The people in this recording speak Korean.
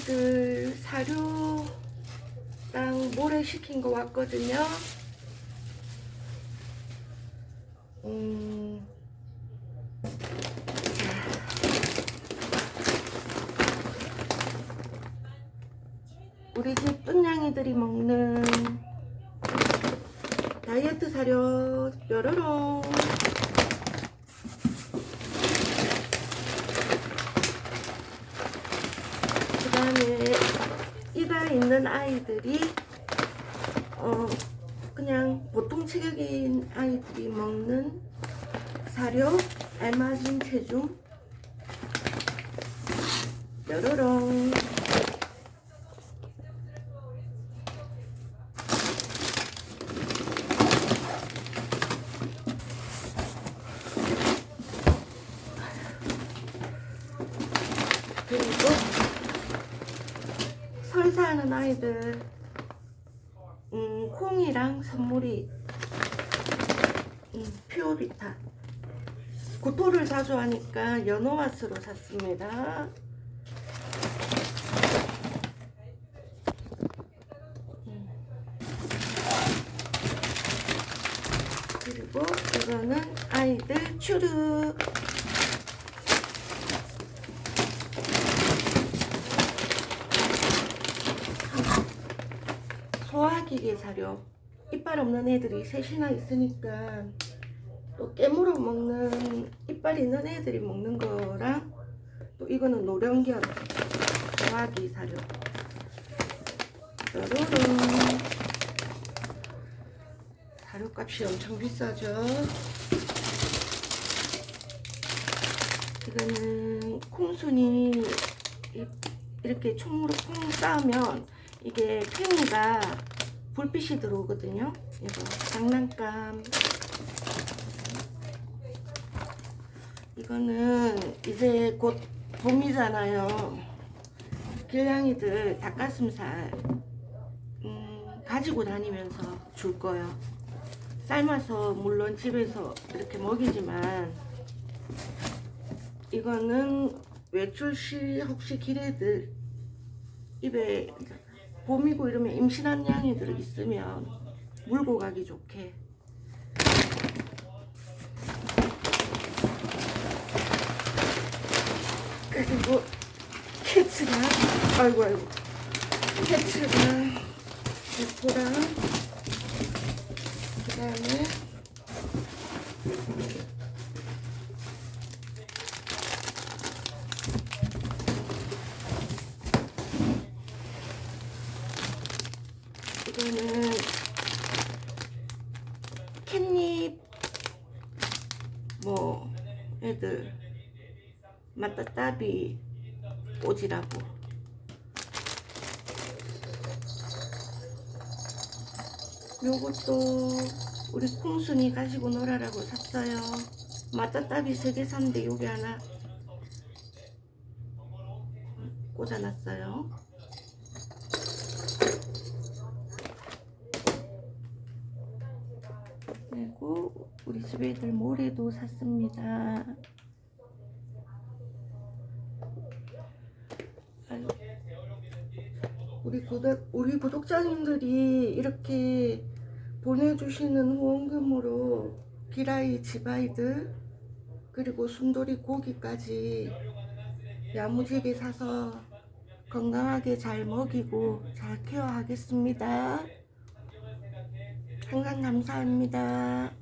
아이들 사료랑 모래 시킨 거 왔거든요. 음, 우리 집 뚠냥이들이 먹는 다이어트 사료 뾰로롱 그 다음에 있는 아이들이 어 그냥 보통 체격인 아이들이 먹는 사료 알맞은 체중. 뾰로롱. 그리고 설사하는 아이들. 음, 콩이랑 선물이 음, 퓨어비타. 구토를 자주 하니까 연어 맛으로 샀습니다. 음. 그리고 이거는 아이들 추르 기계 사료 이빨 없는 애들이 셋이나 있으니까 또 깨물어 먹는 이빨 있는 애들이 먹는 거랑 또 이거는 노령견 소화기 사료 뾰로롱 사료값이 엄청 비싸죠. 이거는 콩순이 이- 이렇게 총으로 콩 쌓으면 이게 팽이가 불빛이 들어오거든요. 이거 장난감. 이거는 이제 곧 봄이잖아요. 길냥이들 닭가슴살 음, 가지고 다니면서 줄 거예요. 삶아서 물론 집에서 이렇게 먹이지만 이거는 외출 시 혹시 길애들 입에 봄이고 이러면 임신한 양이들 있으면 물고 가기 좋게. 그리고 캐츠가 아이고 아이고. 캐츠가 대포랑 그 다음에 이거는 캣닙 뭐 애들 마따따비 오지라고. 요것도 우리 콩순이 가지고 놀아라고 샀어요. 마따따비 세개 샀는데 여기 하나 꽂아놨어요 그리고 우리 집 애들 모래도 샀습니다. 우리 구독 우리 구독자님들이 이렇게 보내주시는 후원금으로 기라이 집아이들 그리고 순돌이 고기까지 야무지게 사서 건강하게 잘 먹이고 잘 케어하겠습니다. 항상 감사합니다.